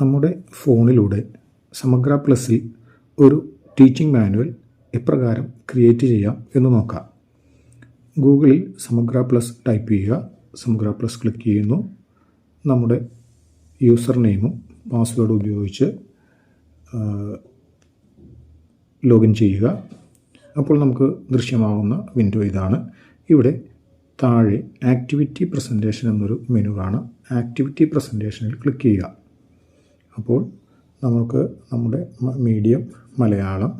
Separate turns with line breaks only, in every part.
നമ്മുടെ ഫോണിലൂടെ സമഗ്ര പ്ലസിൽ ഒരു ടീച്ചിങ് മാനുവൽ എപ്രകാരം ക്രിയേറ്റ് ചെയ്യാം എന്ന് നോക്കാം. ഗൂഗിളിൽ സമഗ്ര പ്ലസ് ടൈപ്പ് ചെയ്യുക. സമഗ്ര പ്ലസ് ക്ലിക്ക് ചെയ്യുന്നു. നമ്മുടെ യൂസർ നെയിമും പാസ്വേഡും ഉപയോഗിച്ച് ലോഗിൻ ചെയ്യുക. അപ്പോൾ നമുക്ക് ദൃശ്യമാവുന്ന വിൻഡോ ഇതാണ്. ഇവിടെ താഴെ ആക്ടിവിറ്റി പ്രസന്റേഷൻ എന്നൊരു മെനു കാണാം. ആക്ടിവിറ്റി പ്രസന്റേഷനിൽ ക്ലിക്ക് ചെയ്യുക. അപ്പോൾ നമുക്ക് നമ്മുടെ മീഡിയം മലയാളം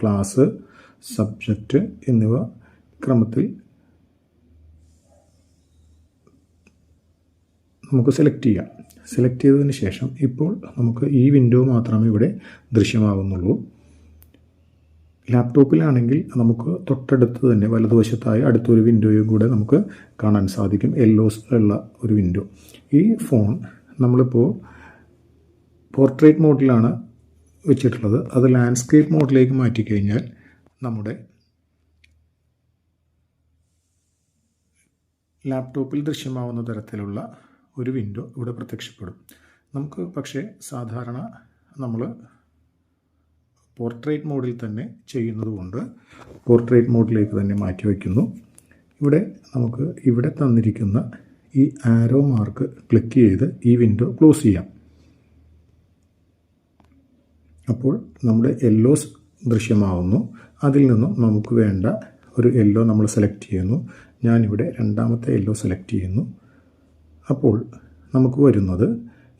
ക്ലാസ് സബ്ജക്റ്റ് എന്നിവ ക്രമത്തിൽ നമുക്ക് സെലക്ട് ചെയ്യാം. സെലക്ട് ചെയ്തതിന് ശേഷം ഇപ്പോൾ നമുക്ക് ഈ വിൻഡോ മാത്രമേ ഇവിടെ ദൃശ്യമാകുന്നുള്ളൂ ലാപ്ടോപ്പിലാണെങ്കിൽ നമുക്ക് തൊട്ടടുത്ത് തന്നെ വലതുവശത്തായി അടുത്തൊരു വിൻഡോയും കൂടെ നമുക്ക് കാണാൻ സാധിക്കും. എല്ലോസ് ഉള്ള ഒരു വിൻഡോ. ഈ ഫോൺ നമ്മളിപ്പോൾ പോർട്രേറ്റ് മോഡിലാണ് വെച്ചിട്ടുള്ളത്. അത് ലാൻഡ്സ്കേപ്പ് മോഡിലേക്ക് മാറ്റിക്കഴിഞ്ഞാൽ നമ്മുടെ ലാപ്ടോപ്പിൽ ദൃശ്യമാവുന്ന തരത്തിലുള്ള ഒരു വിൻഡോ ഇവിടെ പ്രത്യക്ഷപ്പെടും. നമുക്ക് പക്ഷേ സാധാരണ നമ്മൾ പോർട്രേറ്റ് മോഡിൽ തന്നെ ചെയ്യുന്നതുകൊണ്ട് പോർട്രേറ്റ് മോഡിലേക്ക് തന്നെ മാറ്റി വയ്ക്കുന്നു. ഇവിടെ നമുക്ക് ഇവിടെ തന്നിരിക്കുന്ന ഈ ആരോ മാർക്ക് ക്ലിക്ക് ചെയ്ത് ഈ വിൻഡോ ക്ലോസ് ചെയ്യാം. അപ്പോൾ നമ്മുടെ യെല്ലോസ് ദൃശ്യമാവുന്നു. അതിൽ നിന്നും നമുക്ക് വേണ്ട ഒരു യെല്ലോ നമ്മൾ സെലക്ട് ചെയ്യുന്നു. ഞാനിവിടെ രണ്ടാമത്തെ യെല്ലോ സെലക്ട് ചെയ്യുന്നു. അപ്പോൾ നമുക്ക് വരുന്നത്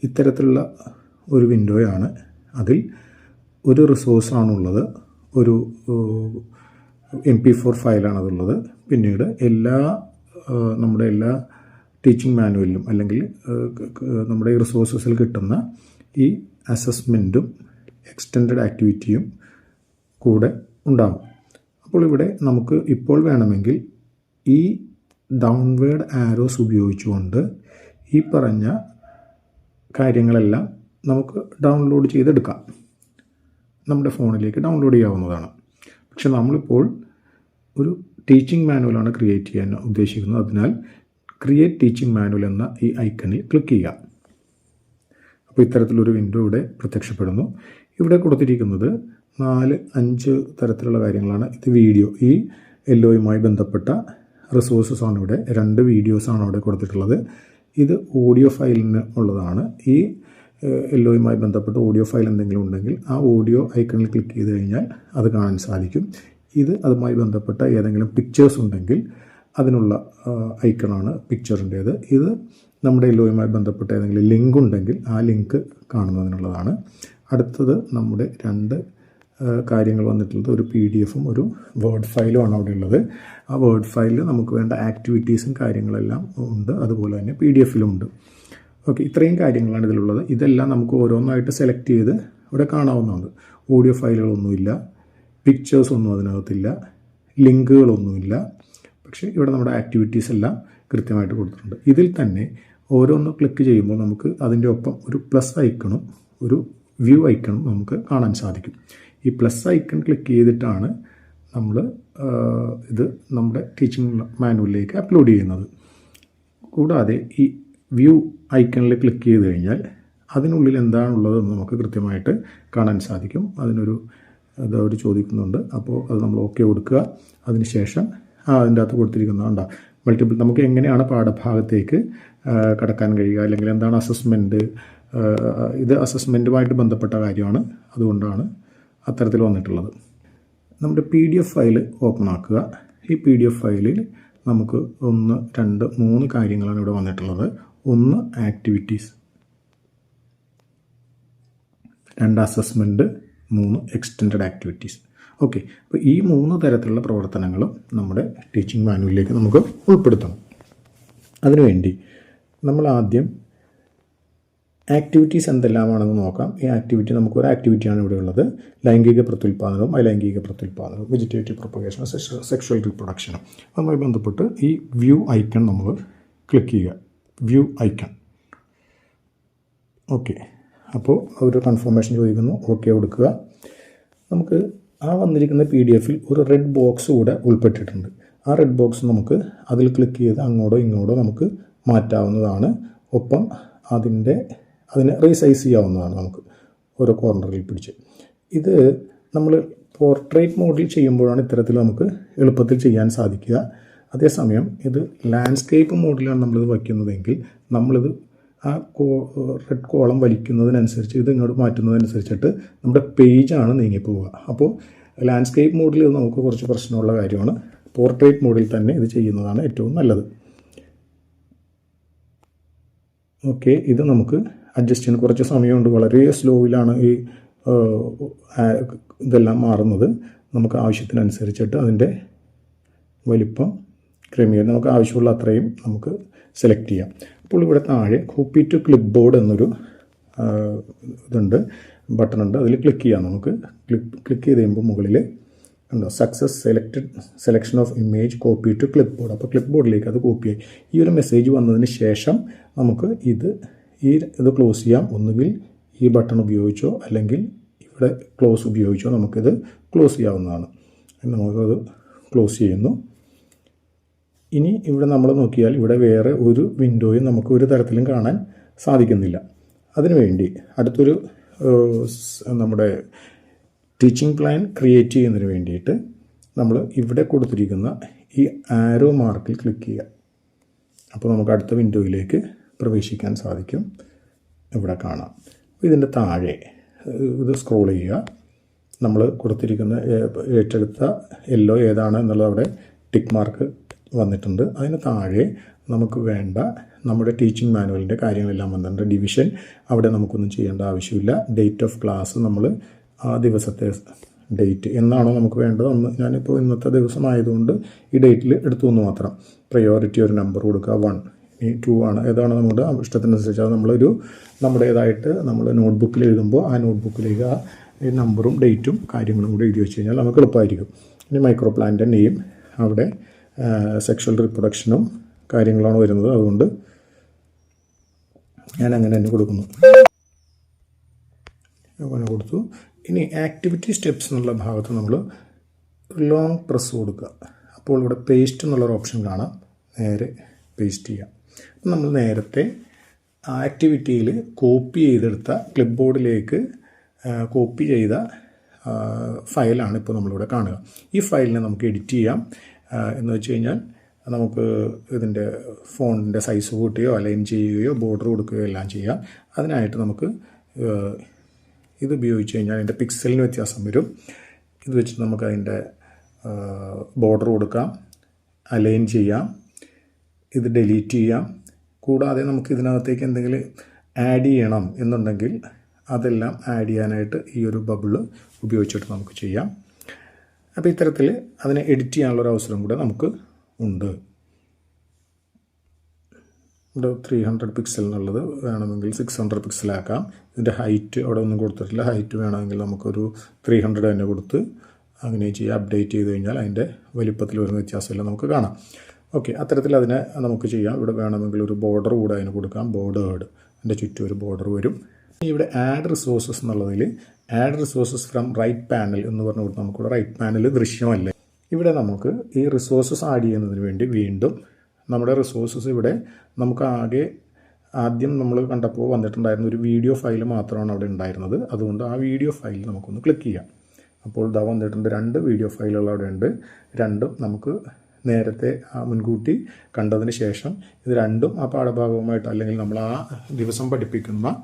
ഇത്തരത്തിലുള്ള ഒരു വിൻഡോയാണ് അതിൽ ഒരു റിസോഴ്സാണുള്ളത് ഒരു എം പി ഫോർ ഫയലാണതുള്ളത് പിന്നീട് എല്ലാ നമ്മുടെ എല്ലാ ടീച്ചിങ് മാനുവലിലും അല്ലെങ്കിൽ നമ്മുടെ ഈ റിസോഴ്സസിൽ കിട്ടുന്ന ഈ അസസ്മെന്റും എക്സ്റ്റെൻഡ് ആക്ടിവിറ്റിയും കൂടെ ഉണ്ടാകും അപ്പോൾ ഇവിടെ നമുക്ക് ഇപ്പോൾ വേണമെങ്കിൽ ഈ ഡൗൺവേർഡ് ആരോസ് ഉപയോഗിച്ചുകൊണ്ട് ഈ പറഞ്ഞ കാര്യങ്ങളെല്ലാം നമുക്ക് ഡൗൺലോഡ് ചെയ്തെടുക്കാം. നമ്മുടെ ഫോണിലേക്ക് ഡൗൺലോഡ് ചെയ്യാവുന്നതാണ്. പക്ഷെ നമ്മളിപ്പോൾ ഒരു ടീച്ചിങ് മാനുവലാണ് ക്രിയേറ്റ് ചെയ്യാൻ ഉദ്ദേശിക്കുന്നത്. അതിനാൽ ക്രിയേറ്റ് ടീച്ചിങ് മാനുവൽ എന്ന ഈ ഐക്കണിൽ ക്ലിക്ക് ചെയ്യുക. അപ്പോൾ ഇത്തരത്തിലൊരു വിൻഡോ ഇവിടെ പ്രത്യക്ഷപ്പെടുന്നു. ഇവിടെ കൊടുത്തിരിക്കുന്നത് നാല് അഞ്ച് തരത്തിലുള്ള കാര്യങ്ങളാണ്. ഇത് വീഡിയോ ഈ എല്ലോയുമായി ബന്ധപ്പെട്ട റിസോഴ്സസ് ആണ് ഇവിടെ. രണ്ട് വീഡിയോസാണ് അവിടെ കൊടുത്തിട്ടുള്ളത്. ഇത് ഓഡിയോ ഫയലിന് ഉള്ളതാണ്. ഈ എല്ലോയുമായി ബന്ധപ്പെട്ട ഓഡിയോ ഫയൽ എന്തെങ്കിലും ഉണ്ടെങ്കിൽ ആ ഓഡിയോ ഐക്കണിൽ ക്ലിക്ക് ചെയ്ത് കഴിഞ്ഞാൽ അത് കാണാൻ സാധിക്കും. ഇത് അതുമായി ബന്ധപ്പെട്ട ഏതെങ്കിലും പിക്ചേഴ്സ് ഉണ്ടെങ്കിൽ അതിനുള്ള ഐക്കണാണ് പിക്ചറിന്റേത് ഇത് നമ്മുടെ എല്ലോയുമായി ബന്ധപ്പെട്ട ഏതെങ്കിലും ലിങ്ക് ഉണ്ടെങ്കിൽ ആ ലിങ്ക് കാണുന്നതിനുള്ളതാണ്. അടുത്തത് നമ്മുടെ രണ്ട് കാര്യങ്ങൾ വന്നിട്ടുള്ളത് ഒരു പി ഡി എഫും ഒരു വേർഡ് ഫയലും ആണ് അവിടെ ഉള്ളത് ആ വേർഡ് ഫയലിൽ നമുക്ക് വേണ്ട ആക്ടിവിറ്റീസും കാര്യങ്ങളെല്ലാം ഉണ്ട്. അതുപോലെ തന്നെ പി ഡി എഫിലും ഉണ്ട്. ഓക്കെ ഇത്രയും കാര്യങ്ങളാണ് ഇതിലുള്ളത്. ഇതെല്ലാം നമുക്ക് ഓരോന്നായിട്ട് സെലക്ട് ചെയ്ത് ഇവിടെ കാണാവുന്നതാണ്. ഓഡിയോ ഫയലുകളൊന്നുമില്ല പിക്ചേഴ്സ് ഒന്നും അതിനകത്തില്ല ലിങ്കുകളൊന്നുമില്ല. പക്ഷേ ഇവിടെ നമ്മുടെ ആക്ടിവിറ്റീസ് എല്ലാം കൃത്യമായിട്ട് കൊടുത്തിട്ടുണ്ട്. ഇതിൽ തന്നെ ഓരോന്ന് ക്ലിക്ക് ചെയ്യുമ്പോൾ നമുക്ക് അതിന്റെ ഒപ്പം ഒരു പ്ലസ് ഐക്കണും ഒരു വ്യൂ ഐക്കൺ നമുക്ക് കാണാൻ സാധിക്കും. ഈ പ്ലസ് ഐക്കൺ ക്ലിക്ക് ചെയ്തിട്ടാണ് നമ്മൾ ഇത് നമ്മുടെ ടീച്ചിങ് മാനുവലിലേക്ക് അപ്ലോഡ് ചെയ്യുന്നത്. കൂടാതെ ഈ വ്യൂ ഐക്കണിൽ ക്ലിക്ക് ചെയ്ത് കഴിഞ്ഞാൽ അതിനുള്ളിൽ എന്താണുള്ളതെന്ന് നമുക്ക് കൃത്യമായിട്ട് കാണാൻ സാധിക്കും. അതിനൊരു അതവർ ചോദിക്കുന്നുണ്ട്. അപ്പോൾ അത് നമ്മൾ ഓക്കെ കൊടുക്കുക. അതിനുശേഷം അതിന്റെ അകത്ത് കൊടുത്തിരിക്കുന്നതുകൊണ്ടാ മൾട്ടിപ്പിൾ നമുക്ക് എങ്ങനെയാണ് പാഠഭാഗത്തേക്ക് കടക്കാൻ കഴിയുക? അല്ലെങ്കിൽ എന്താണ് അസസ്മെന്റ് ഇത് അസസ്മെന്റുമായിട്ട് ബന്ധപ്പെട്ട കാര്യമാണ്. അതുകൊണ്ടാണ് അത്തരത്തിൽ വന്നിട്ടുള്ളത്. നമ്മുടെ P D F file open ആക്കുക. ഈ പി ഡി എഫ് ഫയലിൽ നമുക്ക് ഒന്ന് രണ്ട് മൂന്ന് കാര്യങ്ങളാണ് ഇവിടെ വന്നിട്ടുള്ളത്. ഒന്ന് ആക്ടിവിറ്റീസ് രണ്ട് അസസ്മെന്റ് മൂന്ന് എക്സ്റ്റെൻഡ് ആക്ടിവിറ്റീസ് ഓക്കെ അപ്പോൾ ഈ മൂന്ന് തരത്തിലുള്ള പ്രവർത്തനങ്ങളും നമ്മുടെ ടീച്ചിങ് മാനുവലിലേക്ക് നമുക്ക് ഉൾപ്പെടുത്തണം. അതിനുവേണ്ടി നമ്മൾ ആദ്യം ആക്ടിവിറ്റീസ് എന്തെല്ലാമാണെന്ന് നോക്കാം. ഈ ആക്ടിവിറ്റി നമുക്കൊരു ആക്ടിവിറ്റിയാണ് ഇവിടെ ഉള്ളത്. ലൈംഗിക പ്രത്യുൽപാദനവും അലൈംഗിക പ്രത്യുൽപാദനവും വെജിറ്റേറ്റീവ് പ്രൊപ്പഗേഷനും സെക്ഷൽ റീപ്രൊഡക്ഷനും അതുമായി ബന്ധപ്പെട്ട് ഈ വ്യൂ ഐക്കൺ നമ്മൾ ക്ലിക്ക് ചെയ്യുക. വ്യൂ ഐക്കൺ ഓക്കെ അപ്പോൾ അവർ കൺഫർമേഷൻ ചോദിക്കുന്നു. ഓക്കെ കൊടുക്കുക. നമുക്ക് ആ വന്നിരിക്കുന്ന പി ഡി എഫിൽ ഒരു റെഡ് ബോക്സ് കൂടെ ഉൾപ്പെട്ടിട്ടുണ്ട്. ആ റെഡ് ബോക്സ് നമുക്ക് അതിൽ ക്ലിക്ക് ചെയ്ത് അങ്ങോട്ടോ ഇങ്ങോട്ടോ നമുക്ക് മാറ്റാവുന്നതാണ്. ഒപ്പം അതിന്റെ അതിനെ റീസൈസ് ചെയ്യാവുന്നതാണ് നമുക്ക് ഓരോ കോർണറിൽ പിടിച്ച്. ഇത് നമ്മൾ പോർട്രേറ്റ് മോഡിൽ ചെയ്യുമ്പോഴാണ് ഇത്തരത്തിൽ നമുക്ക് എളുപ്പത്തിൽ ചെയ്യാൻ സാധിക്കുക. അതേസമയം ഇത് ലാൻഡ്സ്കേപ്പ് മോഡിലാണ് നമ്മളിത് വയ്ക്കുന്നതെങ്കിൽ നമ്മളിത് ആ കോ റെഡ് കോളം വലിക്കുന്നതിനനുസരിച്ച് ഇത് ഇങ്ങോട്ട് മാറ്റുന്നതനുസരിച്ചിട്ട് നമ്മുടെ പേജാണ് നീങ്ങിപ്പോവുക. അപ്പോൾ ലാൻഡ്സ്കേപ്പ് മോഡിൽ ഇത് നമുക്ക് കുറച്ച് പ്രശ്നമുള്ള കാര്യമാണ്. പോർട്രേറ്റ് മോഡിൽ തന്നെ ഇത് ചെയ്യുന്നതാണ് ഏറ്റവും നല്ലത്. ഓക്കെ ഇത് നമുക്ക് അഡ്ജസ്റ്റ് ചെയ്യാൻ കുറച്ച് സമയമുണ്ട്. വളരെ സ്ലോയിലാണ് ഈ ഇതെല്ലാം മാറുന്നത്. നമുക്ക് ആവശ്യത്തിനനുസരിച്ചിട്ട് അതിന്റെ വലിപ്പം ക്രമീകരണം നമുക്ക് ആവശ്യമുള്ള അത്രയും നമുക്ക് സെലക്ട് ചെയ്യാം. അപ്പോൾ ഇവിടെ താഴെ കോപ്പി ടു ക്ലിപ്പ് ബോർഡ് എന്നൊരു ഇതുണ്ട് ബട്ടൺ ഉണ്ട്. അതിൽ ക്ലിക്ക് ചെയ്യാം നമുക്ക്. ക്ലിക്ക് ക്ലിക്ക് ചെയ്ത് കഴിയുമ്പോൾ മുകളിൽ ഉണ്ടോ success selected selection of image copy to clip board അപ്പോൾ ക്ലിപ്പ് ബോർഡിലേക്ക് അത് കോപ്പി ആയി. ഈ ഒരു മെസ്സേജ് വന്നതിന് ശേഷം നമുക്ക് ഇത് ഈ ഇത് ക്ലോസ് ചെയ്യാം. ഒന്നുകിൽ ഈ ബട്ടൺ ഉപയോഗിച്ചോ അല്ലെങ്കിൽ ഇവിടെ ക്ലോസ് ഉപയോഗിച്ചോ നമുക്കിത് ക്ലോസ് ചെയ്യാവുന്നതാണ്. നമുക്കത് ക്ലോസ് ചെയ്യുന്നു. ഇനി ഇവിടെ നമ്മൾ നോക്കിയാൽ ഇവിടെ വേറെ ഒരു വിൻഡോയും നമുക്ക് ഒരു തരത്തിലും കാണാൻ സാധിക്കുന്നില്ല. അതിനുവേണ്ടി അടുത്തൊരു നമ്മുടെ ടീച്ചിങ് പ്ലാൻ ക്രിയേറ്റ് ചെയ്യുന്നതിന് വേണ്ടിയിട്ട് നമ്മൾ ഇവിടെ കൊടുത്തിരിക്കുന്ന ഈ ആരോ മാർക്കിൽ ക്ലിക്ക് ചെയ്യുക. അപ്പോൾ നമുക്ക് അടുത്ത വിൻഡോയിലേക്ക് പ്രവേശിക്കാൻ സാധിക്കും. ഇവിടെ കാണാം. ഇതിന്റെ താഴെ ഇത് സ്ക്രോൾ ചെയ്യുക. നമ്മൾ കൊടുത്തിരിക്കുന്ന ഏറ്റെടുത്ത യെല്ലോ ഏതാണ് എന്നുള്ളത് അവിടെ ടിക്ക് മാർക്ക് വന്നിട്ടുണ്ട്. അതിന് താഴെ നമുക്ക് വേണ്ട നമ്മുടെ ടീച്ചിങ് മാനുവലിന്റെ കാര്യങ്ങളെല്ലാം വന്നിട്ടുണ്ട്. ഡിവിഷൻ അവിടെ നമുക്കൊന്നും ചെയ്യേണ്ട ആവശ്യമില്ല. ഡേറ്റ് ഓഫ് ക്ലാസ് നമ്മൾ ആ ദിവസത്തെ ഡേറ്റ് എന്നാണോ നമുക്ക് വേണ്ടത്? അന്ന് ഞാനിപ്പോൾ ഇന്നത്തെ ദിവസമായതുകൊണ്ട് ഈ ഡേറ്റിൽ എടുത്തു എന്ന് മാത്രം. പ്രയോറിറ്റി ഒരു നമ്പർ കൊടുക്കുക വൺ ഈ ടു ആണ്. ഏതാണ് നമ്മുടെ ഇഷ്ടത്തിനനുസരിച്ച്? അത് നമ്മളൊരു നമ്മുടേതായിട്ട് നമ്മൾ നോട്ട്ബുക്കിൽ എഴുതുമ്പോൾ ആ നോട്ട്ബുക്കിലേക്ക് ആ നമ്പറും ഡേറ്റും കാര്യങ്ങളും കൂടി എഴുതി വെച്ച് കഴിഞ്ഞാൽ നമുക്ക് എളുപ്പമായിരിക്കും. ഇനി മൈക്രോ പ്ലാന്റെ നെയിം അവിടെ സെക്ഷൽ റിപ്രൊഡക്ഷനും കാര്യങ്ങളാണ് വരുന്നത്. അതുകൊണ്ട് ഞാൻ അങ്ങനെ തന്നെ കൊടുക്കുന്നു. അങ്ങനെ കൊടുത്തു. ഇനി ആക്ടിവിറ്റി സ്റ്റെപ്സ് എന്നുള്ള ഭാഗത്ത് നമ്മൾ ലോങ് പ്രസ് കൊടുക്കുക. അപ്പോൾ ഇവിടെ പേസ്റ്റ് എന്നുള്ളൊരു ഓപ്ഷൻ കാണാം. നേരെ പേസ്റ്റ് ചെയ്യാം. നമ്മൾ നേരത്തെ ആക്ടിവിറ്റിയിൽ കോപ്പി ചെയ്തെടുത്ത ക്ലിപ്പ് ബോർഡിലേക്ക് കോപ്പി ചെയ്ത ഫയലാണ് ഇപ്പോൾ നമ്മളിവിടെ കാണുക. ഈ ഫയലിനെ നമുക്ക് എഡിറ്റ് ചെയ്യാം. എന്ന് വെച്ച് കഴിഞ്ഞാൽ നമുക്ക് ഇതിന്റെ ഫോണിന്റെ സൈസ് കൂട്ടുകയോ അലൈൻ ചെയ്യുകയോ ബോർഡർ കൊടുക്കുകയോ എല്ലാം ചെയ്യാം. അതിനായിട്ട് നമുക്ക് ഇത് ഉപയോഗിച്ച് കഴിഞ്ഞാൽ അതിന്റെ പിക്സലിന് വ്യത്യാസം വരും. ഇത് വെച്ച് നമുക്ക് അതിന്റെ ബോർഡർ കൊടുക്കാം. അലൈൻ ചെയ്യാം. ഇത് ഡിലീറ്റ് ചെയ്യാം. കൂടാതെ നമുക്ക് ഇതിനകത്തേക്ക് എന്തെങ്കിലും ആഡ് ചെയ്യണം എന്നുണ്ടെങ്കിൽ അതെല്ലാം ആഡ് ചെയ്യാനായിട്ട് ഈ ഒരു ബബിൾ ഉപയോഗിച്ചിട്ട് നമുക്ക് ചെയ്യാം. അപ്പോൾ ഇത്തരത്തിൽ അതിനെ എഡിറ്റ് ചെയ്യാനുള്ളൊരു അവസരം കൂടെ നമുക്ക് ഉണ്ട്. ഇവിടെ ത്രീ ഹൺഡ്രഡ് പിക്സൽ എന്നുള്ളത് വേണമെങ്കിൽ സിക്സ് ഹൺഡ്രഡ് പിക്സലാക്കാം ഇതിന്റെ ഹൈറ്റ് അവിടെ ഒന്നും കൊടുത്തിട്ടില്ല. ഹൈറ്റ് വേണമെങ്കിൽ നമുക്കൊരു ത്രീ ഹൺഡ്രഡ് തന്നെ കൊടുത്ത് അങ്ങനെ ചെയ്യാം. അപ്ഡേറ്റ് ചെയ്ത് കഴിഞ്ഞാൽ അതിന്റെ വലിപ്പത്തിൽ വരുന്ന വ്യത്യാസമെല്ലാം നമുക്ക് കാണാം. ഓക്കെ അത്തരത്തിൽ അതിനെ നമുക്ക് ചെയ്യാം. ഇവിടെ വേണമെങ്കിൽ ഒരു ബോർഡർ കൂടെ അതിന് കൊടുക്കാം. ബോർഡേഡ് അതിന്റെ ചുറ്റും ഒരു ബോർഡർ വരും. ഇവിടെ ആഡ് റിസോഴ്സസ് എന്നുള്ളതിൽ add resources from right panel എന്ന് പറഞ്ഞു കൊടുത്താൽ നമുക്കിവിടെ റൈറ്റ് പാനൽ ദൃശ്യമല്ലേ. ഇവിടെ നമുക്ക് ഈ റിസോഴ്സസ് ആഡ് ചെയ്യുന്നതിന് വേണ്ടി വീണ്ടും നമ്മുടെ റിസോഴ്സസ് ഇവിടെ നമുക്ക് ആകെ ആദ്യം നമ്മൾ കണ്ടപ്പോൾ വന്നിട്ടുണ്ടായിരുന്ന ഒരു വീഡിയോ ഫയൽ മാത്രമാണ് അവിടെ ഉണ്ടായിരുന്നത്. അതുകൊണ്ട് ആ വീഡിയോ ഫയൽ നമുക്കൊന്ന് ക്ലിക്ക് ചെയ്യാം. അപ്പോൾ ഇതാ വന്നിട്ടുണ്ട് രണ്ട് വീഡിയോ ഫയലുകൾ അവിടെ ഉണ്ട്. രണ്ടും നമുക്ക് നേരത്തെ ആ മുൻകൂട്ടി കണ്ടതിന് ശേഷം ഇത് രണ്ടും ആ പാഠഭാഗവുമായിട്ട് അല്ലെങ്കിൽ നമ്മൾ ആ ദിവസം പഠിപ്പിക്കുന്ന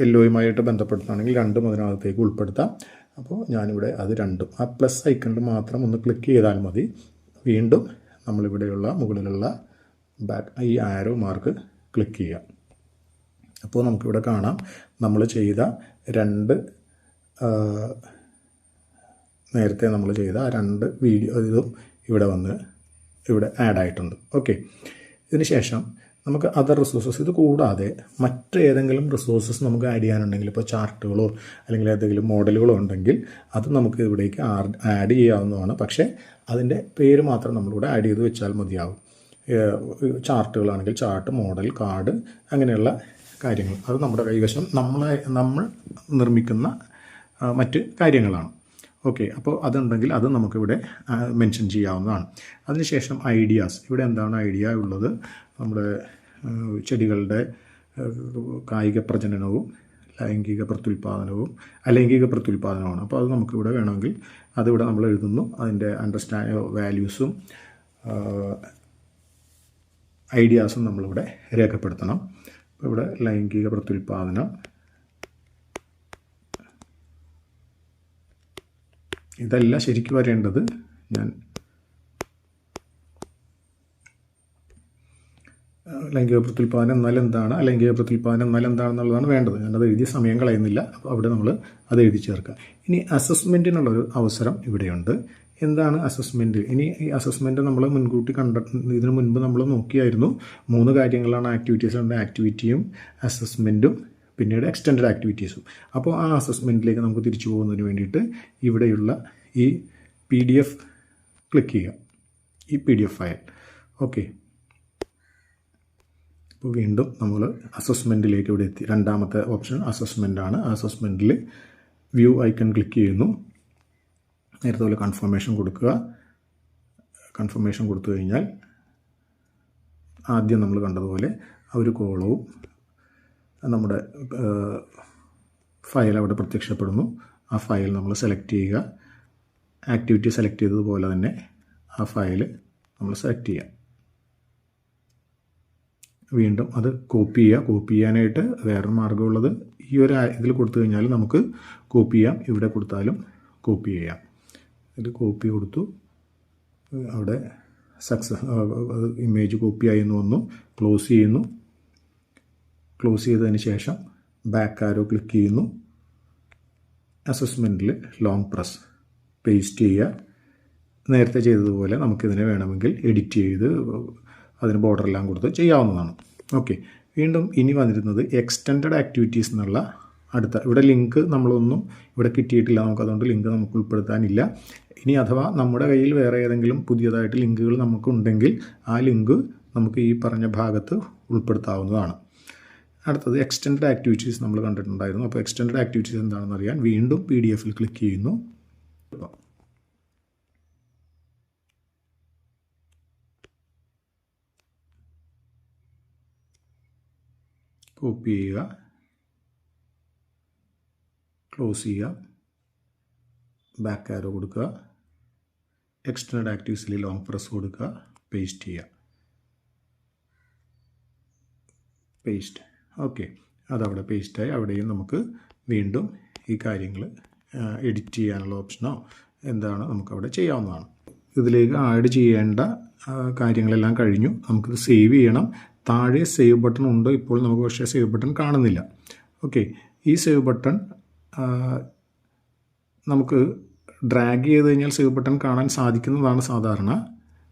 എല്ലോയുമായിട്ട് ബന്ധപ്പെടുത്തുകയാണെങ്കിൽ രണ്ടും അതിനകത്തേക്ക് ഉൾപ്പെടുത്താം. അപ്പോൾ ഞാനിവിടെ അത് രണ്ടും. ആ പ്ലസ് ഐക്കണ്ട് മാത്രം ഒന്ന് ക്ലിക്ക് ചെയ്താൽ മതി. വീണ്ടും നമ്മളിവിടെയുള്ള മുകളിലുള്ള ബാക്ക് ഈ ആരോ മാർക്ക് ക്ലിക്ക് ചെയ്യാം. അപ്പോൾ നമുക്കിവിടെ കാണാം. നമ്മൾ ചെയ്ത രണ്ട് നേരത്തെ നമ്മൾ ചെയ്ത ആ രണ്ട് വീഡിയോ ഇതും ഇവിടെ വന്ന് ഇവിടെ ആഡ് ആയിട്ടുണ്ട് ഓക്കെ ഇതിന് ശേഷം നമുക്ക് അതർ റിസോഴ്സസ് ഇത് കൂടാതെ മറ്റേതെങ്കിലും റിസോഴ്സസ് നമുക്ക് ആഡ് ചെയ്യാനുണ്ടെങ്കിൽ ഇപ്പോൾ ചാർട്ടുകളോ അല്ലെങ്കിൽ ഏതെങ്കിലും മോഡലുകളോ ഉണ്ടെങ്കിൽ അത് നമുക്ക് ഇവിടേക്ക് ആഡ് ചെയ്യാവുന്നതാണ്. പക്ഷേ അതിന്റെ പേര് മാത്രം നമ്മളിവിടെ ആഡ് ചെയ്ത് വെച്ചാൽ മതിയാവും. ചാർട്ടുകളാണെങ്കിൽ ചാർട്ട് മോഡൽ കാർഡ് അങ്ങനെയുള്ള കാര്യങ്ങൾ. അത് നമ്മുടെ കൈവശം നമ്മളെ നമ്മൾ നിർമ്മിക്കുന്ന മറ്റ് കാര്യങ്ങളാണ്. ഓക്കെ അപ്പോൾ അതുണ്ടെങ്കിൽ അത് നമുക്കിവിടെ മെൻഷൻ ചെയ്യാവുന്നതാണ്. അതിനുശേഷം ഐഡിയാസ് ഇവിടെ എന്താണ് ഐഡിയ ഉള്ളത്? നമ്മുടെ ചെടികളുടെ കായിക പ്രജനനവും ലൈംഗിക പ്രത്യുൽപാദനവും അലൈംഗിക പ്രത്യുൽപാദനവുമാണ്. അപ്പോൾ അത് നമുക്കിവിടെ വേണമെങ്കിൽ അതിവിടെ നമ്മൾ എഴുതുന്നു. അതിന്റെ അണ്ടർസ്റ്റാൻഡ് വാല്യൂസും ഐഡിയാസും നമ്മളിവിടെ രേഖപ്പെടുത്തണം. അപ്പോൾ ഇവിടെ ലൈംഗിക പ്രത്യുൽപാദനം ഇതല്ല ശരിക്കും വരേണ്ടത് ഞാൻ ലൈംഗിക പ്രത്യുൽപാദനം എന്നാൽ എന്താണ്? അലൈംഗിക പ്രത്യുൽപാദനം എന്നാൽ എന്താണെന്നുള്ളതാണ് വേണ്ടത്. ഞാനത് എഴുതിയ സമയം കളയുന്നില്ല. അപ്പോൾ അവിടെ നമ്മൾ അത് എഴുതി ചേർക്കുക ഇനി അസസ്മെന്റിനുള്ളൊരു അവസരം ഇവിടെയുണ്ട്. എന്താണ് അസസ്മെന്റ് ഇനി ഈ അസസ്മെന്റ് നമ്മൾ മുൻകൂട്ടി കണ്ട ഇതിനു മുൻപ് നമ്മൾ നോക്കിയായിരുന്നു. മൂന്ന് കാര്യങ്ങളാണ് ആക്ടിവിറ്റീസ്. ഉണ്ട് ആക്ടിവിറ്റിയും അസസ്മെന്റും പിന്നീട് എക്സ്റ്റൻഡ് ആക്ടിവിറ്റീസും അപ്പോൾ ആ അസസ്മെന്റിലേക്ക് നമുക്ക് തിരിച്ചു പോകുന്നതിന് വേണ്ടിയിട്ട് ഇവിടെയുള്ള ഈ പി ഡി എഫ് ക്ലിക്ക് ചെയ്യുക. ഈ P D F file okay ഇപ്പോൾ വീണ്ടും നമ്മൾ അസസ്മെന്റിലേക്ക് ഇവിടെ എത്തി. രണ്ടാമത്തെ ഓപ്ഷൻ അസസ്മെന്റ് ആണ്. അസസ്മെന്റിൽ വ്യൂ ഐക്കൺ ക്ലിക്ക് ചെയ്യുന്നു. നേരത്തെ പോലെ കൺഫർമേഷൻ കൊടുക്കുക. കൺഫർമേഷൻ കൊടുത്തു കഴിഞ്ഞാൽ ആദ്യം നമ്മൾ കണ്ടതുപോലെ ആ ഒരു കോളവും നമ്മുടെ ഫയൽ അവിടെ പ്രത്യക്ഷപ്പെടുന്നു. ആ ഫയൽ നമ്മൾ സെലക്ട് ചെയ്യുക. ആക്ടിവിറ്റി സെലക്ട് ചെയ്തതുപോലെ തന്നെ ആ ഫയൽ നമ്മൾ സെലക്ട് ചെയ്യാം. വീണ്ടും അത് കോപ്പി ചെയ്യുക. കോപ്പി ചെയ്യാനായിട്ട് വേറൊരു മാർഗമുള്ളത് ഈ ഒരു ഇതിൽ കൊടുത്തു കഴിഞ്ഞാൽ നമുക്ക് കോപ്പി ചെയ്യാം. ഇവിടെ കൊടുത്താലും കോപ്പി ചെയ്യാം. ഇത് കോപ്പി കൊടുത്തു. അവിടെ സക്സസ് ഇമേജ് കോപ്പി ആയി എന്ന് വന്നു. ക്ലോസ് ചെയ്യുന്നു. ക്ലോസ് ചെയ്തതിന് ശേഷം ബാക്ക് ആരോ ക്ലിക്ക് ചെയ്യുന്നു. അസസ്മെന്റിൽ ലോങ് പ്രസ് പേസ്റ്റ് ചെയ്യുക. നേരത്തെ ചെയ്തതുപോലെ നമുക്കിതിനെ വേണമെങ്കിൽ എഡിറ്റ് ചെയ്ത് അതിന് ബോർഡറെല്ലാം കൊടുത്ത് ചെയ്യാവുന്നതാണ്. ഓക്കെ വീണ്ടും ഇനി വന്നിരുന്നത് എക്സ്റ്റൻഡ് ആക്ടിവിറ്റീസ് എന്നുള്ള അടുത്ത ഇവിടെ ലിങ്ക് നമ്മളൊന്നും ഇവിടെ കിട്ടിയിട്ടില്ല. നമുക്ക് അതുകൊണ്ട് ലിങ്ക് നമുക്ക് ഉൾപ്പെടുത്താനില്ല. ഇനി അഥവാ നമ്മുടെ കയ്യിൽ വേറെ ഏതെങ്കിലും പുതിയതായിട്ട് ലിങ്കുകൾ നമുക്കുണ്ടെങ്കിൽ ആ ലിങ്ക് നമുക്ക് ഈ പറഞ്ഞ ഭാഗത്ത് ഉൾപ്പെടുത്താവുന്നതാണ്. അടുത്തത് എക്സ്റ്റൻഡ് ആക്ടിവിറ്റീസ് നമ്മൾ കണ്ടിട്ടുണ്ടായിരുന്നു. അപ്പോൾ എക്സ്റ്റൻഡ് ആക്ടിവിറ്റീസ് എന്താണെന്ന് അറിയാൻ വീണ്ടും പി ഡി എഫിൽ ക്ലിക്ക് ചെയ്യുന്നു. കോപ്പി ചെയ്യുക. ക്ലോസ് ചെയ്യുക. ബാക്ക് ആരോ കൊടുക്കുക. എക്സ്റ്റൻഡ് ആക്ടിവിറ്റീസിൽ ലോങ് പ്രസ് കൊടുക്കുക. പേസ്റ്റ് ചെയ്യുക. Paste okay. അതവിടെ പേസ്റ്റായി. അവിടെയും നമുക്ക് വീണ്ടും ഈ കാര്യങ്ങൾ എഡിറ്റ് ചെയ്യാനുള്ള ഓപ്ഷനോ എന്താണ് നമുക്കവിടെ ചെയ്യാവുന്നതാണ്. ഇതിലേക്ക് ആഡ് ചെയ്യേണ്ട കാര്യങ്ങളെല്ലാം കഴിഞ്ഞു. നമുക്കിത് സേവ് ചെയ്യണം. താഴെ സേവ് ബട്ടൺ ഉണ്ടോ ഇപ്പോൾ നമുക്ക് പക്ഷേ സേവ് ബട്ടൺ കാണുന്നില്ല. ഓക്കെ. ഈ സേവ് ബട്ടൺ നമുക്ക് ഡ്രാഗ് ചെയ്ത് കഴിഞ്ഞാൽ സേവ് ബട്ടൺ കാണാൻ സാധിക്കുന്നതാണ് സാധാരണ.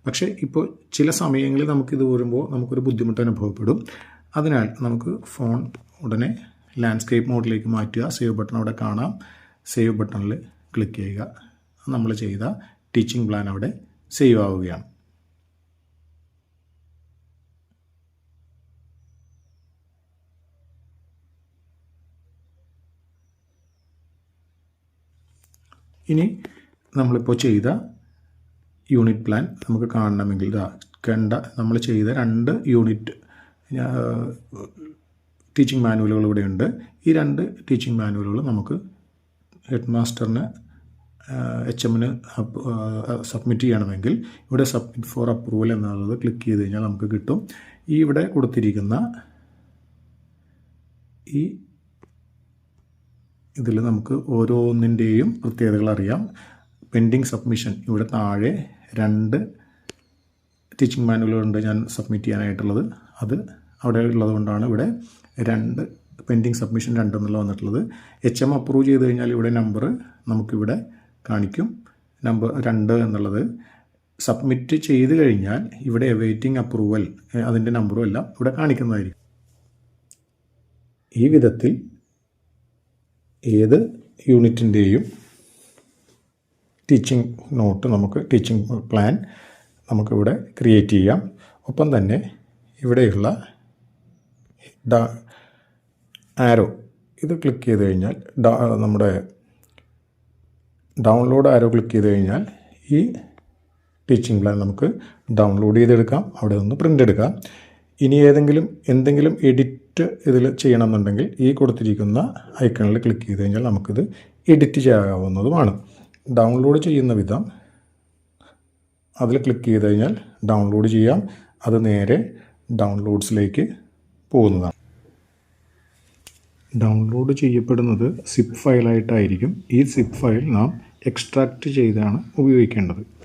പക്ഷേ ഇപ്പോൾ ചില സമയങ്ങളിൽ നമുക്കിത് വരുമ്പോൾ നമുക്കൊരു ബുദ്ധിമുട്ട് അനുഭവപ്പെടും. അതിനാൽ നമുക്ക് ഫോൺ ഉടനെ ലാൻഡ്സ്കേപ്പ് മോഡിലേക്ക് മാറ്റുക. സേവ് ബട്ടൺ അവിടെ കാണാം. സേവ് ബട്ടണിൽ ക്ലിക്ക് ചെയ്യുക. നമ്മൾ ചെയ്ത ടീച്ചിങ് പ്ലാൻ അവിടെ സേവ് ആവുകയാണ്. ഇനി നമ്മളിപ്പോൾ ചെയ്ത യൂണിറ്റ് പ്ലാൻ നമുക്ക് കാണണമെങ്കിൽ ഇതാ കണ്ട നമ്മൾ ചെയ്ത രണ്ട് യൂണിറ്റ് ടീച്ചിങ് മാനുവലുകൾ ഇവിടെയുണ്ട് ഈ രണ്ട് ടീച്ചിങ് മാനുവലുകൾ നമുക്ക് ഹെഡ് മാസ്റ്ററിന് എച്ച് എമ്മിന് സബ്മിറ്റ് ചെയ്യണമെങ്കിൽ ഇവിടെ സബ്മിറ്റ് ഫോർ അപ്രൂവൽ എന്നുള്ളത് ക്ലിക്ക് ചെയ്ത് കഴിഞ്ഞാൽ നമുക്ക് കിട്ടും. ഈ ഇവിടെ കൊടുത്തിരിക്കുന്ന ഈ ഇതിൽ നമുക്ക് ഓരോന്നിന്റെയും പ്രത്യേകതകൾ അറിയാം. പെൻഡിങ് സബ്മിഷൻ ഇവിടെ താഴെ രണ്ട് ടീച്ചിങ് മാനുവലുകളുണ്ട് ഞാൻ സബ്മിറ്റ് ചെയ്യാനായിട്ടുള്ളത്. അത് അവിടെ ഉള്ളതുകൊണ്ടാണ് ഇവിടെ രണ്ട് പെൻഡിങ് സബ്മിഷൻ രണ്ടെന്നുള്ള വന്നിട്ടുള്ളത്. എച്ച് എം അപ്രൂവ് ചെയ്ത് കഴിഞ്ഞാൽ ഇവിടെ നമ്പർ നമുക്കിവിടെ കാണിക്കും. നമ്പർ രണ്ട് എന്നുള്ളത്. സബ്മിറ്റ് ചെയ്ത് കഴിഞ്ഞാൽ ഇവിടെ വെയിറ്റിംഗ് അപ്രൂവൽ അതിന്റെ നമ്പറും എല്ലാം ഇവിടെ കാണിക്കുന്നതായിരിക്കും. ഈ വിധത്തിൽ ഏത് യൂണിറ്റിന്റെയും ടീച്ചിങ് നോട്ട് നമുക്ക് ടീച്ചിങ് പ്ലാൻ നമുക്കിവിടെ ക്രിയേറ്റ് ചെയ്യാം. ഒപ്പം തന്നെ ഇവിടെയുള്ള ആരോ ഇത് ക്ലിക്ക് ചെയ്ത് കഴിഞ്ഞാൽ നമ്മുടെ ഡൗൺലോഡ് ആരോ ക്ലിക്ക് ചെയ്ത് കഴിഞ്ഞാൽ ഈ ടീച്ചിങ് പ്ലാൻ നമുക്ക് ഡൗൺലോഡ് ചെയ്തെടുക്കാം. അവിടെ നിന്ന് പ്രിന്റ് എടുക്കാം. ഇനി ഏതെങ്കിലും എന്തെങ്കിലും എഡിറ്റ് ഇതിൽ ചെയ്യണമെന്നുണ്ടെങ്കിൽ ഈ കൊടുത്തിരിക്കുന്ന ഐക്കണിൽ ക്ലിക്ക് ചെയ്ത് കഴിഞ്ഞാൽ നമുക്കിത് എഡിറ്റ് ചെയ്യാവുന്നതുമാണ്. ഡൗൺലോഡ് ചെയ്യുന്ന വിധം അതിൽ ക്ലിക്ക് ചെയ്ത് കഴിഞ്ഞാൽ ഡൗൺലോഡ് ചെയ്യാം. അത് നേരെ ഡൗൺലോഡ്സിലേക്ക് പോകുന്നതാണ്. ഡൗൺലോഡ് ചെയ്യപ്പെടുന്നത് സിപ്പ് ഫയലായിട്ടായിരിക്കും ഈ സിപ്പ് ഫയൽ നാം എക്സ്ട്രാക്റ്റ് ചെയ്താണ് ഉപയോഗിക്കേണ്ടത്.